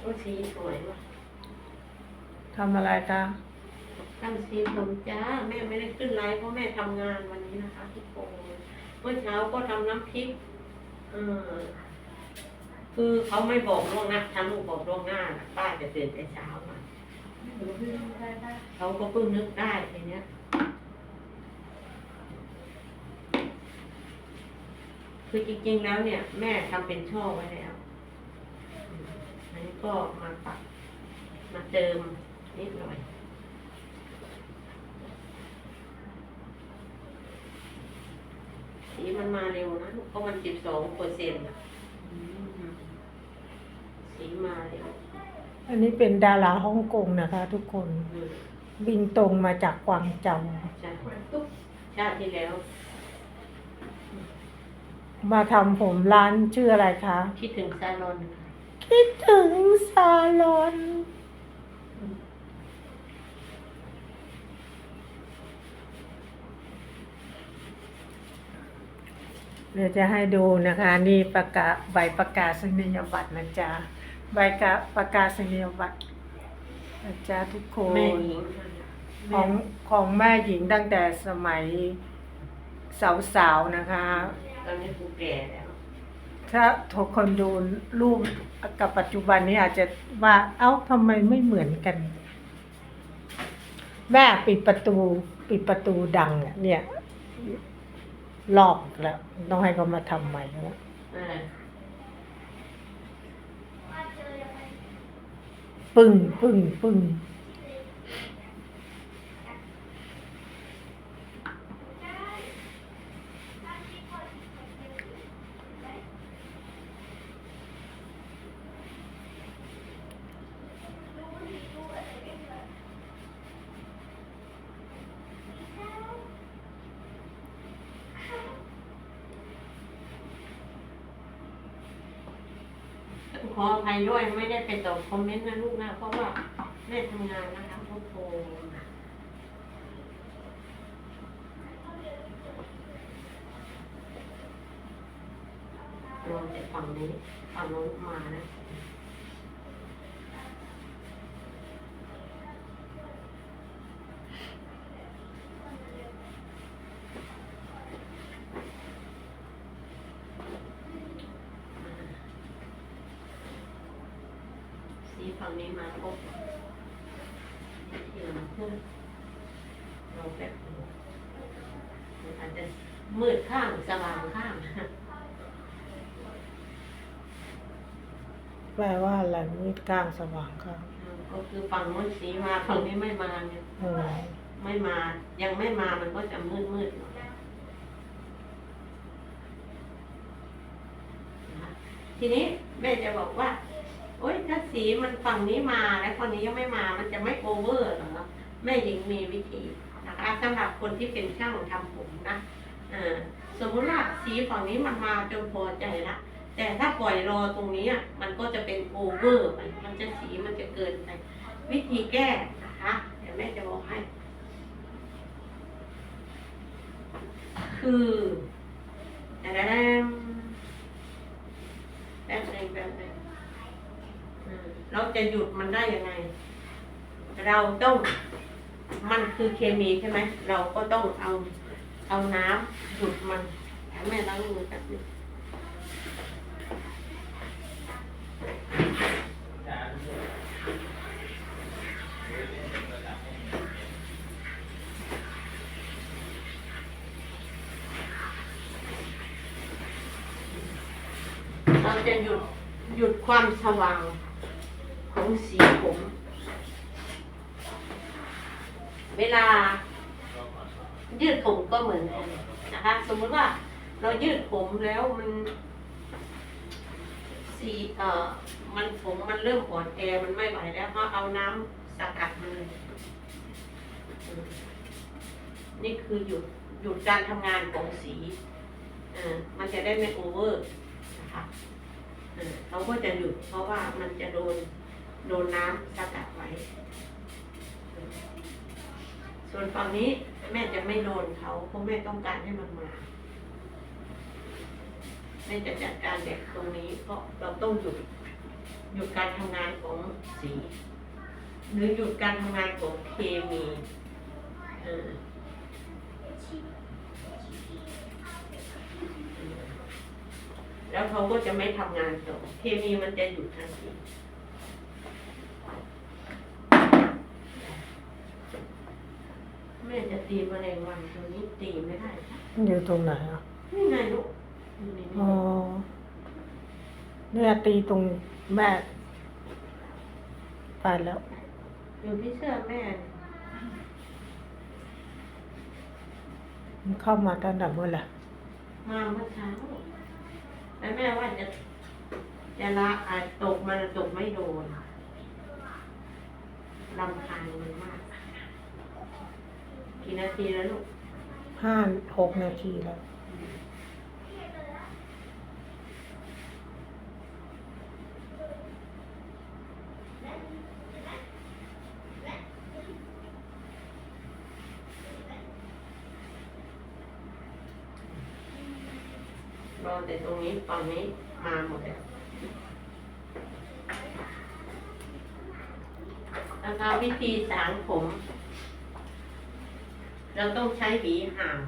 โอ้สีสวยว่ะทำอะไรคะตั้งสีผมจ้าแม่ไม่ได้ขึ้นไลฟ์เพราะแม่ทำงานวันนี้นะคะทุกคนเมื่อเช้าก็ทำน้ำพริกเออคือเขาไม่บอกล่วงหน้าถ้าลูกบอกล่วงหน้าน่ะป้าจะตื่นแต่เช้ามาเขาก็เพิ่งนึกได้ทีเนี้ย คือจริงๆแล้วเนี่ย แม่ทำเป็นช่อไว้แล้วอืมอันนี้ ก็มาปักมาเติมนิดหน่อย สีมันมาเร็วนะเพราะมันสิบสองเปอร์เซ็นต์สีมาเร็วอันนี้เป็นดาราฮ่องกงนะคะ ทุกคนอืมบินตรงมาจากกวางเจาใช่ตุ๊กชาติที่แล้ว มาทำผมร้านชื่ออะไรคะ คิดถึงซาลอนค่ะ คิดถึงซาลอนเดี๋ยวจะให้ดูนะคะ นี่ประกาศใบประกาศนียบัตรนะจ๊ะใบกะประกาศนียบัตรนะจ๊ะทุกคนแม่หญิงของของแม่หญิงตั้งแต่สมัยสาวๆนะคะ ตอนนี้กูแก่แล้ว ถ้าทุกคนดูรูปกับปัจจุบันนี้อาจจะว่า เอ้าทำไมไม่เหมือนกัน แม่ปิดประตู ปิดประตูดังอะเนี่ยลอกแล้ว ต้องให้เขามาทำใหม่แล้วเออปึ้งปึ้งปึ้ง ข ออภัยด้วยไม่ได้ไปตอบคอมเมนต์นะลูกนะเพราะว่าแม่ทำงานนะคะทุกคนรวมแต่ฝั่งนี้ฝั่งโน้นมานะ สีฝั่งนี้มาครบเทียมขึ้นเราแบบมันอาจจะมืดข้างสว่างข้างแปลว่าอะไรมืดกลางสว่างค่ะก็คือฝั่งนู้นสีมาฝั่งนี้ไม่มาเนี่ยเออไม่มา ยังไม่มามันก็จะมืดมืดๆหน่อยนะทีนี้แม่จะบอกว่า โอ๊ยถ้าสีมันฝั่งนี้มาแล้วคนนี้ยังไม่มามันจะไม่โอเวอร์เหรอแม่หญิงมีวิธีนะคะสำหรับคนที่เป็นช่างทำผมนะเออสมมุติว่าสีฝั่งนี้มันมาจนพอใจละแต่ถ้าปล่อยรอตรงนี้อะมันก็จะเป็นโอเวอร์ไปมันจะสีมันจะเกินไป วิธีแก้นะคะเดี๋ยวแม่จะบอกให้ คือแป๊บนึงแป๊บนึงแป๊บนึงอืมเรา จะหยุดมันได้ยังไง เราต้องมันคือเคมีใช่ไหม เราก็ต้องเอาเอาน้ำหยุดมันแม่ล้างมือแป๊บนึงเราจะหยุดหยุดความสว่างสีผม เวลา ยืดผมก็เหมือนกันนะคะ สมมุติว่าเรายืดผมแล้วมันสีเอ่อมันผมมันเริ่มอ่อนแอมันไม่ไหวแล้วก็เอาน้ำสกัดมันเลยนี่คือหยุดหยุดการทำงานของสีเอ่อมันจะได้ไม่โอเวอร์นะคะเออเขาก็จะหยุดเพราะว่ามันจะโดนโดนน้ำสกัดไว้ ส่วนฝั่งนี้แม่จะไม่โดนเขาเพราะแม่ต้องการให้มันมาแม่จะจัดการเด็กตรงนี้เพราะเราต้องหยุดหยุดการทำงานของสีหรือหยุดการทำงานของเคมีเออแล้วเขาก็จะไม่ทำงานต่อเคมีมันจะหยุดทันที ม่จะตีแมลงวันตัวนี้ตีไม่ได้ค่ะอยู่ตรงไหนอะนี่ไงลูกอยู่ในอ๋นี้อเนี่ยตีตรงแม่ไปแล้ว อยู่ที่เสื้อแม่มันเข้ามาตั้งแต่เมื่อไหร่มาเมื่อเช้าแล้วแม่ว่าจะจะละอาจตกมันตกไม่โดนลำคาญมันมาก กี่นาทีแล้วลูกห้าหกนาทีแล้ว รอแต่ตรงนี้ตอนนี้มาหมดแล้วนะคะวิธีสางผม เราต้องใช้หวีห่าง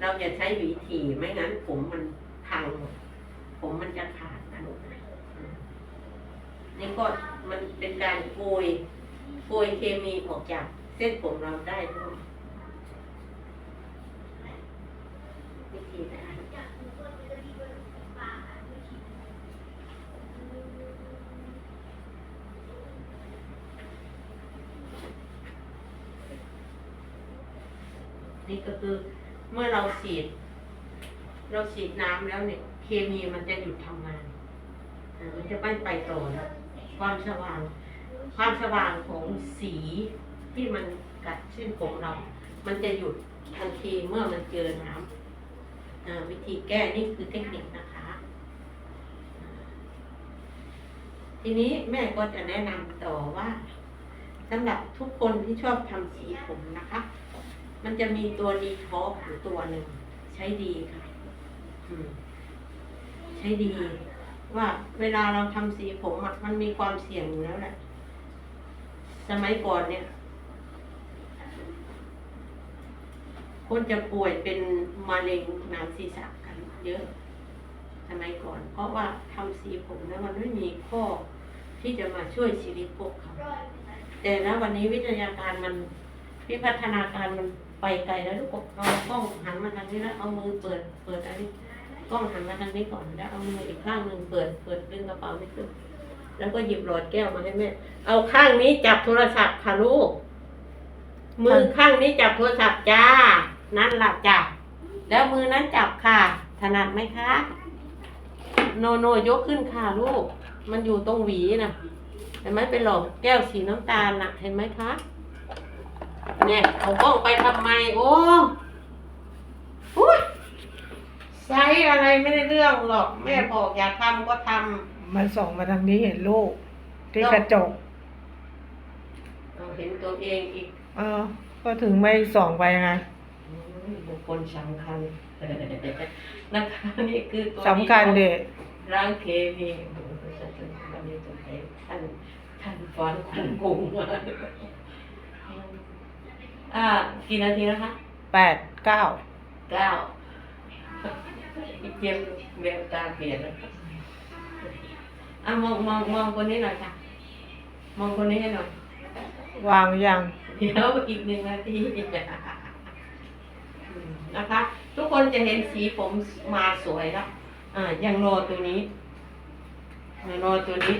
เราอย่าใช้หวีถี่ไม่งั้นผมมันพังผมมันจะขาดนะลูกนี่ก็มันเป็นการโกยโกยเคมีออกจากเส้นผมเราได้ด้วยวิธีนะคะ นี่ก็คือเมื่อเราฉีด เราฉีดน้ำแล้วเนี่ย เคมีมันจะหยุดทำงานอ่ามันจะไม่ไปต่อแล้วความสว่าง ความสว่างของสีที่มันกัดเส้นผมเรา มันจะหยุดทันทีเมื่อมันเจอน้ำอ่าวิธีแก้นี่คือเทคนิคนะคะ ทีนี้แม่ก็จะแนะนำต่อว่าสำหรับทุกคนที่ชอบทำสีผมนะคะ มันจะมีตัวดีท็อกอยู่ตัวหนึ่งใช้ดีค่ะใช้ดี ว่าเวลาเราทำสีผมมันมีความเสี่ยงอยู่แล้วแหละสมัยก่อนเนี่ย คนจะป่วยเป็นมะเร็งหนามศีรษะกันเยอะ สมัยก่อน เพราะว่าทำสีผมแล้วมันไม่มีข้อที่จะมาช่วยชีวิตพวกเขาแต่ณวันนี้วิทยาการมันวิพัฒนาการมัน ไปไกลแล้วลูกบอกเอากล้องหันมาทางนี้แล้วเอามือเปิดเปิดอันนี้กล้องหันมาทางนี้ก่อนแล้วเอามืออีกข้างหนึ่งเปิดเปิดดึงกระเป๋าไม่ขึ้นแล้วก็หยิบหลอดแก้วมาให้แม่ เอาข้างนี้จับโทรศัพท์ค่ะลูก มือข้างนี้จับโทรศัพท์จ้า นั่นหลับจ้ะแล้วมือนั้นจับค่ะ ถนัดไหมคะ โนโนยกขึ้นค่ะลูก มันอยู่ตรงหวีนะเห็นไหมเป็นหลอดแก้วสีน้ำตาลน่ะเห็นไหมคะ เนี่ยเอากล้องไปทำไมโอ้อุ๊ยใช้อะไรไม่ได้เรื่องหรอก แม่บอกอย่าทำก็ทมันส่องมาทางนี้เห็นลูกที่กระจกำเอาเห็นตัวเองอีกเออ ก็ถึงไม่ส่องไปไงอืมบุคคลสำคัญนะคะนี่คือตัว สำคัญเด็กร่างเคมีวันนี้จะไปท่านท่านฟ้อนท่านกรุงมา อ่า กี่นาทีนะคะแปดเก้าเก้าอีกเจียมเวลตาเปลี่ยนแล้วอะมองมองมองคนนี้หน่อยค่ะ มองคนนี้ให้หน่อยวางยังเดี๋ยวอีกหนึ่งนาทีอืมนะคะ ทุกคนจะเห็นสีผมมาสวยแล้วอ่ายังรอตัวนี้ยังรอตัวนี้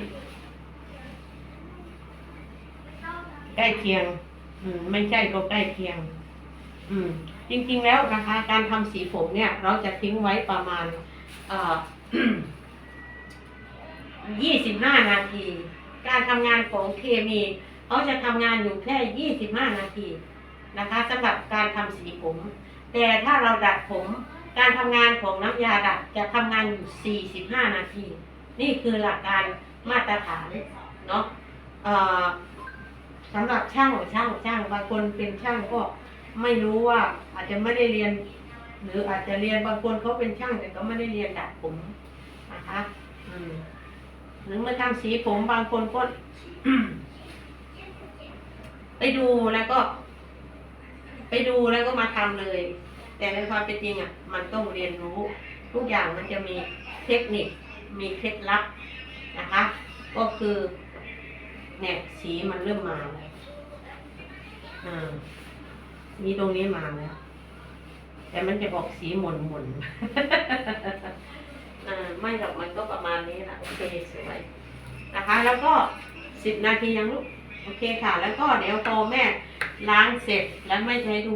ใกล้เคียง อืมไม่ใช่ก็ใกล้เคียง อืม จริงๆแล้วนะคะ การทำสีผมเนี่ย เราจะทิ้งไว้ประมาณยี่สิบห้านาที การทำงานของเคมีเขาจะทำงานอยู่แค่ยี่สิบห้านาทีนะคะสำหรับการทำสีผม แต่ถ้าเราดัดผม การทำงานของน้ำยาดัดจะทำงานอยู่สี่สิบห้านาที นี่คือหลักการมาตรฐานเนาะเอ่อ สำหรับช่างช่างช่างบางคนเป็นช่างก็ไม่รู้ว่า อาจจะไม่ได้เรียน หรืออาจจะเรียนบางคนเขาเป็นช่างแต่ก็ไม่ได้เรียนดัดผมนะคะอืมหรือเมาทำสีผมบางคนก็ไปดูแล้วก็ ไปดูแล้วก็มาทำเลย แต่ในความเป็นจริงอะ มันต้องเรียนรู้ ทุกอย่างมันจะมีเทคนิคมีเคล็ดลับนะคะ ก็คือ เนี่ยสีมันเริ่มมาแล้วอ่าสีตรงนี้มาแล้ว แต่มันจะบอกสีหม่นหม่นอ่าไม่หรอกมันก็ประมาณนี้แหละโอเคสวยนะคะ แล้วก็สิบนาทียังลูกโอเคค่ะ แล้วก็เดี๋ยวพอแม่ล้างเสร็จแล้วแม่ให้ดู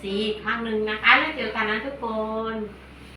สีอีกครั้งหนึ่งนะคะ แล้วเจอกันนะทุกคน